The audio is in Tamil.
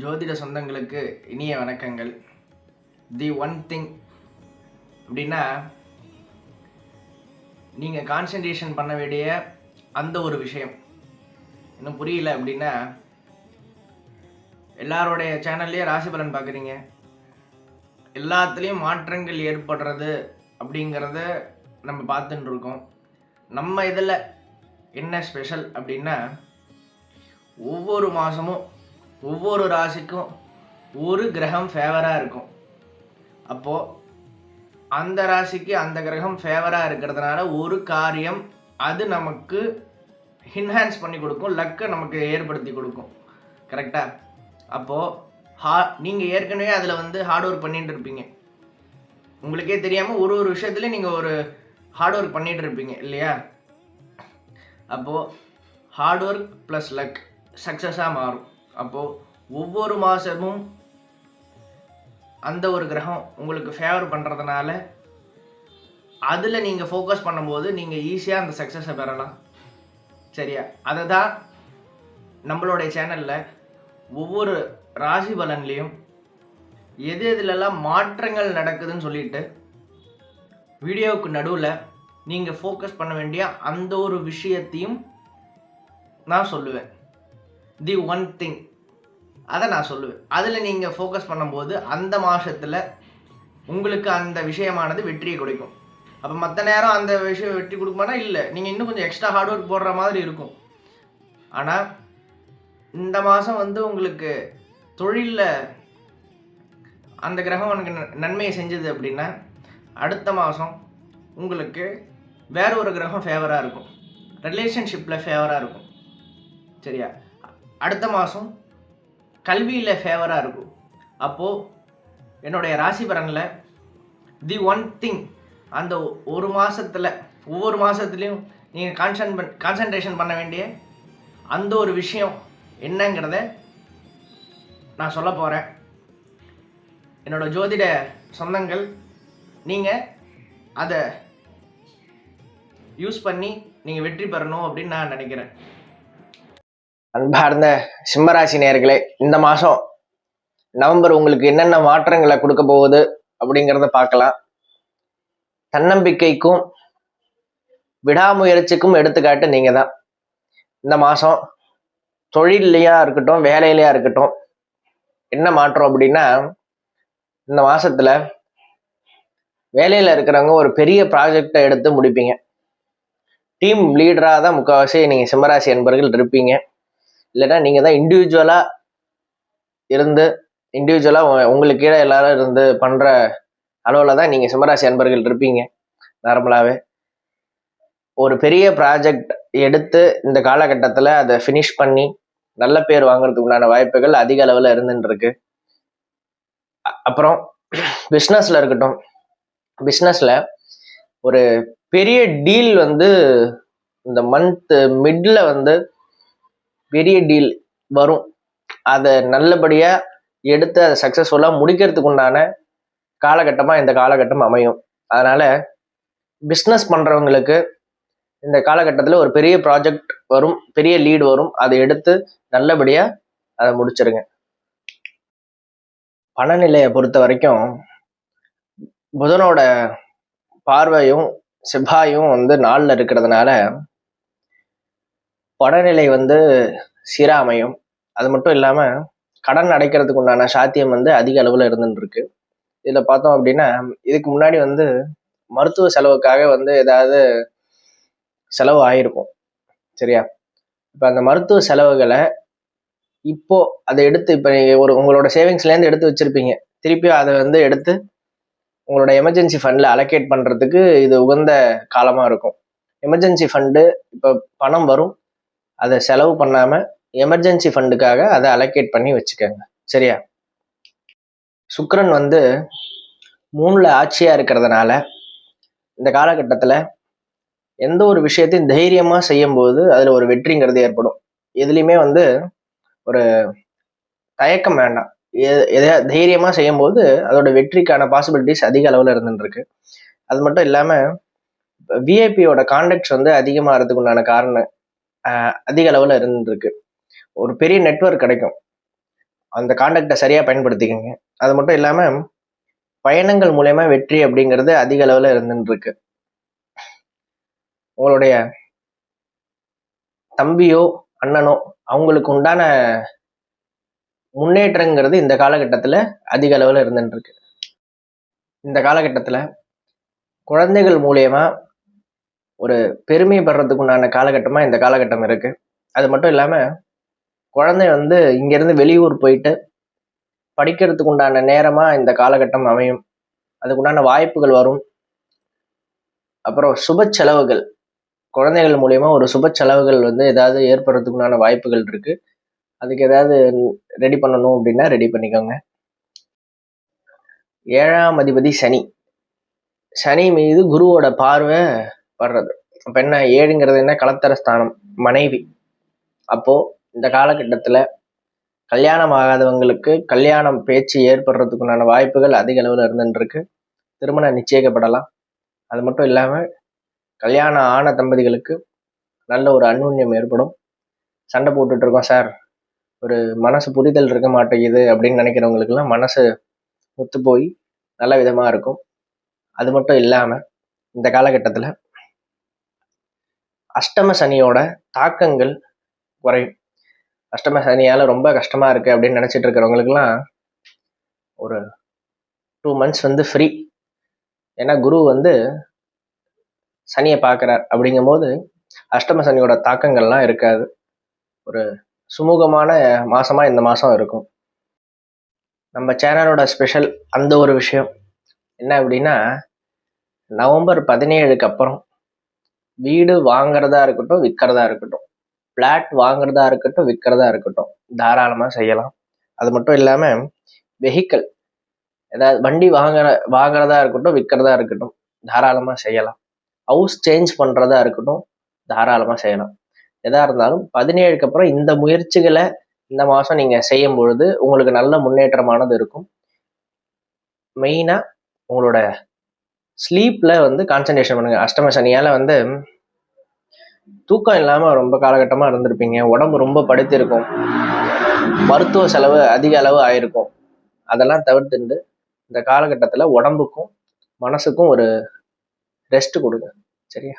ஜோதிட சொந்தங்களுக்கு இனிய வணக்கங்கள். தி ஒன் திங் அப்படின்னா நீங்கள் கான்சன்ட்ரேஷன் பண்ண வேண்டிய அந்த ஒரு விஷயம். இன்னும் புரியல அப்படின்னா எல்லாரோடைய சேனல்லையும் ராசி பலன் பார்க்குறீங்க. எல்லாத்துலேயும் மாற்றங்கள் ஏற்படுறது அப்படிங்கிறத நம்ம பார்த்துட்டு இருக்கோம். நம்ம இதில் என்ன ஸ்பெஷல் அப்படின்னா ஒவ்வொரு மாதமும் ஒவ்வொரு ராசிக்கும் ஒரு கிரகம் ஃபேவராக இருக்கும். அப்போது அந்த ராசிக்கு அந்த கிரகம் ஃபேவராக இருக்கிறதுனால ஒரு காரியம் அது நமக்கு என்ஹான்ஸ் பண்ணி கொடுக்கும் லக்கை நமக்கு ஏற்படுத்தி கொடுக்கும். கரெக்டாக அப்போது ஹா நீங்கள் ஏற்கனவே அதில் வந்து ஹார்ட் ஒர்க் பண்ணிகிட்டு இருப்பீங்க. உங்களுக்கே தெரியாமல் ஒரு ஒரு விஷயத்துலையும் நீங்கள் ஒரு ஹார்ட் ஒர்க் பண்ணிகிட்டு இருப்பீங்க இல்லையா? அப்போது ஹார்ட் ஒர்க் ப்ளஸ் லக் சக்ஸஸாக மாறும். அப்போது ஒவ்வொரு மாதமும் அந்த ஒரு கிரகம் உங்களுக்கு ஃபேவர் பண்ணுறதுனால அதில் நீங்கள் ஃபோக்கஸ் பண்ணும்போது நீங்கள் ஈஸியாக அந்த சக்ஸஸை பெறலாம். சரியா? அதை தான் நம்மளுடைய சேனலில் ஒவ்வொரு ராசி பலன்லேயும் எது எதுலெல்லாம் மாற்றங்கள் நடக்குதுன்னு சொல்லிட்டு வீடியோவுக்கு நடுவில் நீங்கள் ஃபோக்கஸ் பண்ண வேண்டிய அந்த ஒரு விஷயத்தையும் நான் சொல்லுவேன். The one thing. அதை நான் சொல்லுவேன். அதில் நீங்கள் ஃபோக்கஸ் பண்ணும்போது அந்த மாதத்தில் உங்களுக்கு அந்த விஷயமானது வெற்றியை கொடுக்கும். அப்போ மற்ற நேரம் அந்த விஷயம் வெற்றி கொடுக்குமானா? இல்லை. நீங்கள் இன்னும் கொஞ்சம் எக்ஸ்ட்ரா ஹார்ட் ஒர்க் போடுற மாதிரி இருக்கும். ஆனால் இந்த மாதம் வந்து உங்களுக்கு தொழிலில் அந்த கிரகம் உனக்கு நன்மையை செஞ்சது அப்படின்னா அடுத்த மாதம் உங்களுக்கு வேற ஒரு கிரகம் ஃபேவராக இருக்கும். ரிலேஷன்ஷிப்பில் ஃபேவராக இருக்கும். சரியா? அடுத்த மாதம் கல்வியில் ஃபேவராக இருக்கும். அப்போது என்னுடைய ராசி பலனில் தி ஒன் திங் அந்த ஒரு மாதத்தில் ஒவ்வொரு மாதத்துலேயும் நீங்கள் கான்சன் பண் கான்சன்ட்ரேஷன் பண்ண வேண்டிய அந்த ஒரு விஷயம் என்னங்கிறத நான் சொல்ல போகிறேன் என்னோட ஜோதிட சொந்தங்கள் நீங்கள் அதை யூஸ் பண்ணி நீங்கள் வெற்றி பெறணும் அப்படின்னு நான் நினைக்கிறேன். அன்பார்ந்த சிம்மராசி நேர்களே இந்த மாதம் நவம்பர் உங்களுக்கு என்னென்ன மாற்றங்களை கொடுக்க போகுது அப்படிங்கிறத பார்க்கலாம். தன்னம்பிக்கைக்கும் விடாமுயற்சிக்கும் எடுத்துக்காட்டு நீங்கள் தான் இந்த மாதம் தொழிலையா இருக்கட்டும் வேலையிலையா இருக்கட்டும் என்ன மாற்றம் அப்படின்னா இந்த மாதத்தில் வேலையில் இருக்கிறவங்க ஒரு பெரிய ப்ராஜெக்டை எடுத்து முடிப்பீங்க. டீம் லீடராக தான் முக்கால்வாசி நீங்கள் சிம்மராசி என்பர்கள் இருப்பீங்க. இல்லைன்னா நீங்கள் தான் இண்டிவிஜுவலாக இருந்து இண்டிவிஜுவலாக உங்களுக்கு கீழே எல்லாரும் இருந்து பண்ணுற அளவில் தான் நீங்கள் சிம்மராசி அன்பர்கள் இருப்பீங்க நார்மலாகவே ஒரு பெரிய ப்ராஜெக்ட் எடுத்து இந்த காலகட்டத்தில் அதை ஃபினிஷ் பண்ணி நல்ல பேர் வாங்குறதுக்கு உண்டான வாய்ப்புகள் அதிக அளவில் இருந்துருக்கு அப்புறம் பிஸ்னஸில் இருக்கட்டும். பிஸ்னஸில் ஒரு பெரிய டீல் வந்து இந்த மந்த் மிட்ல வந்து பெரிய டீல் வரும். அதை நல்லபடியாக எடுத்து அதை சக்ஸஸ்ஃபுல்லாக முடிக்கிறதுக்கு உண்டான காலகட்டமாக இந்த காலகட்டம் அமையும். அதனால் பிஸ்னஸ் பண்ணுறவங்களுக்கு இந்த காலகட்டத்தில் ஒரு பெரிய ப்ராஜெக்ட் வரும் பெரிய லீடு வரும். அதை எடுத்து நல்லபடியாக அதை முடிச்சிருங்க. பணநிலையை பொறுத்த வரைக்கும் புதனோட பார்வையும் செவ்வாயும் வந்து நாளில் இருக்கிறதுனால படநிலை வந்து சீரா அமையும் அது மட்டும் இல்லாமல் கடன் அடைக்கிறதுக்கு உண்டான சாத்தியம் வந்து அதிக அளவில் இருந்துருக்கு இதில் பார்த்தோம் அப்படின்னா இதுக்கு முன்னாடி வந்து மருத்துவ செலவுக்காக வந்து ஏதாவது செலவு ஆயிருக்கும். சரியா? இப்போ அந்த மருத்துவ செலவுகளை இப்போ அதை எடுத்து இப்போ நீங்கள் ஒரு உங்களோட சேவிங்ஸ்லேருந்து எடுத்து வச்சுருப்பீங்க. திருப்பி அதை வந்து எடுத்து உங்களோட எமர்ஜென்சி ஃபண்டில் அலோகேட் பண்ணுறதுக்கு இது உகந்த காலமாக இருக்கும். எமர்ஜென்சி ஃபண்டு இப்போ பணம் வரும். அதை செலவு பண்ணாமல் எமர்ஜென்சி ஃபண்டுக்காக அதை அலோகேட் பண்ணி வச்சுக்கோங்க. சரியா? சுக்ரன் வந்து மூணில் ஆட்சியாக இருக்கிறதுனால இந்த காலகட்டத்தில் எந்த ஒரு விஷயத்தையும் தைரியமாக செய்யும்போது அதில் ஒரு வெற்றிங்கிறது ஏற்படும். எதுலேயுமே வந்து ஒரு தயக்கம் வேண்டாம். எ- எதையா தைரியமாக செய்யும்போது அதோட வெற்றிக்கான பாசிபிலிட்டிஸ் அதிக அளவில் இருந்துருக்கு அது மட்டும் இல்லாமல் விஐபியோட கான்டாக்ட்ஸ் வந்து அதிகமாகிறதுக்கு உண்டான காரணம் அதிக அளவில் இருந்துருக்கு. ஒரு பெரிய நெட்வொர்க் கிடைக்கும். அந்த காண்டாக்டை சரியாக பயன்படுத்திக்கோங்க. அது மட்டும் இல்லாமல் பயணங்கள் மூலயமா வெற்றி அப்படிங்கிறது அதிக அளவில் இருந்துருக்கு உங்களுடைய தம்பியோ அண்ணனோ அவங்களுக்கு உண்டான முன்னேற்றங்கிறது இந்த காலகட்டத்தில் அதிக அளவில் இருந்துருக்கு இந்த காலகட்டத்தில் குழந்தைகள் மூலயமா ஒரு பெருமைப்படுறதுக்குண்டான உண்டான காலகட்டமாக இந்த காலகட்டம் இருக்குது அது மட்டும் இல்லாமல் குழந்தை வந்து இங்கேருந்து வெளியூர் போயிட்டு படிக்கிறதுக்கு உண்டான நேரமாக இந்த காலகட்டம் அமையும். அதுக்குண்டான வாய்ப்புகள் வரும். அப்புறம் சுப செலவுகள். குழந்தைகள் மூலயமா ஒரு சுப செலவுகள் வந்து ஏதாவது ஏற்படுறதுக்குண்டான வாய்ப்புகள் இருக்குது அதுக்கு ஏதாவது ரெடி பண்ணணும் அப்படின்னா ரெடி பண்ணிக்கோங்க. ஏழாம் அதிபதி சனி. சனி மீது குருவோட பார்வை வர்றது. அப்போ என்ன ஏழுங்கிறது என்ன? கலத்தர ஸ்தானம் மனைவி. அப்போது இந்த காலகட்டத்தில் கல்யாணம் ஆகாதவங்களுக்கு கல்யாணம் பேச்சு ஏற்படுறதுக்குண்டான வாய்ப்புகள் அதிக அளவில் இருந்துருக்கு திருமணம் நிச்சயிக்கப்படலாம். அது மட்டும் இல்லாமல் கல்யாணம் ஆன தம்பதிகளுக்கு நல்ல ஒரு அந்யுன்யம் ஏற்படும். சண்டை போட்டுட்டு இருக்கோம் சார். ஒரு மனசு புரிதல் இருக்க மாட்டேங்குது அப்படின்னு நினைக்கிறவங்களுக்கெல்லாம் மனசு ஒத்து போய் நல்ல விதமாக இருக்கும். அது மட்டும் இல்லாமல் இந்த காலகட்டத்தில் அஷ்டம சனியோட தாக்கங்கள் குறையும். அஷ்டம சனியால் ரொம்ப கஷ்டமாக இருக்குது அப்படின்னு நினச்சிட்டு இருக்கிறவங்களுக்குலாம் ஒரு டூ மந்த்ஸ் வந்து ஃப்ரீ ஏன்னா குரு வந்து சனியை பார்க்குறார் அப்படிங்கும்போது அஷ்டம சனியோட தாக்கங்கள்லாம் இருக்காது. ஒரு சுமூகமான மாதமாக இந்த மாதம் இருக்கும். நம்ம சேனலோட ஸ்பெஷல் அந்த ஒரு விஷயம். என்ன அப்படின்னா நவம்பர் பதினேழுக்கு அப்புறம் வீடு வாங்குறதா இருக்கட்டும் விற்கிறதா இருக்கட்டும். பிளாட் வாங்குறதா இருக்கட்டும் விற்கிறதா இருக்கட்டும். தாராளமாக செய்யலாம். அது மட்டும் இல்லாமல் வெஹிக்கிள் ஏதாவது வண்டி வாங்குற வாங்குறதா இருக்கட்டும் விற்கிறதா இருக்கட்டும் தாராளமாக செய்யலாம். ஹவுஸ் சேஞ்ச் பண்ணுறதா இருக்கட்டும் தாராளமாக செய்யலாம். எதாக இருந்தாலும் பதினேழுக்கு அப்புறம் இந்த முயற்சிகளை இந்த மாதம் நீங்கள் செய்யும் பொழுது உங்களுக்கு நல்ல முன்னேற்றமானது இருக்கும். மெயினாக உங்களோட ஸ்லீப்பில் வந்து கான்சன்ட்ரேஷன் பண்ணுங்கள் அஷ்டம சனியால் வந்து தூக்கம் இல்லாமல் ரொம்ப காலகட்டமாக இருந்திருப்பீங்க. உடம்பு ரொம்ப படுத்திருக்கும். மருத்துவ செலவு அதிக அளவு ஆயிருக்கும். அதெல்லாம் தவிர்த்துண்டு இந்த காலகட்டத்தில் உடம்புக்கும் மனசுக்கும் ஒரு ரெஸ்ட் கொடுங்க. சரியா?